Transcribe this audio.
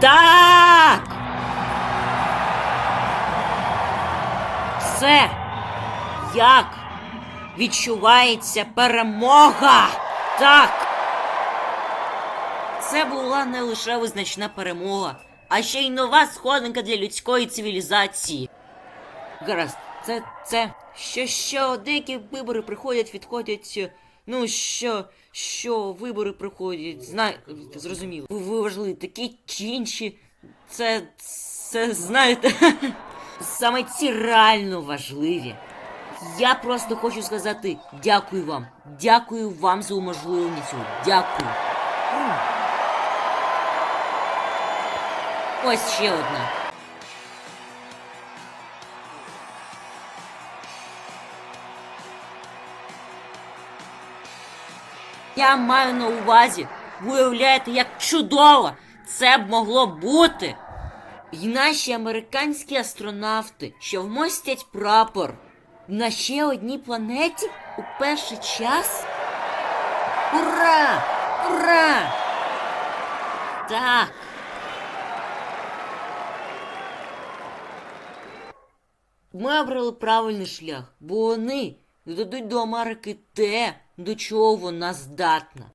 Так! Це як відчувається перемога! Так! Це була не лише визначна перемога, а ще й нова сходинка для людської цивілізації. Гаразд, це це. Що що деякі вибори приходять, відходять. Е, Ну, що, що вибори приходять, знаю, зрозуміло. Ви, важливі такі чи інші. Це. це знаєте. Саме ці реально важливі. Я просто хочу сказати дякую вам. Дякую вам за уможливлення. Дякую. Ось ще одна. Я маю на увазі, ви уявляєте, як чудово це б могло бути. І наші американські астронавти, що вмостять прапор на ще одній планеті у перший час. Ура! Ура! Так. Ми обрали правильний шлях, бо вони додадуть до Америки те, до чого вона здатна.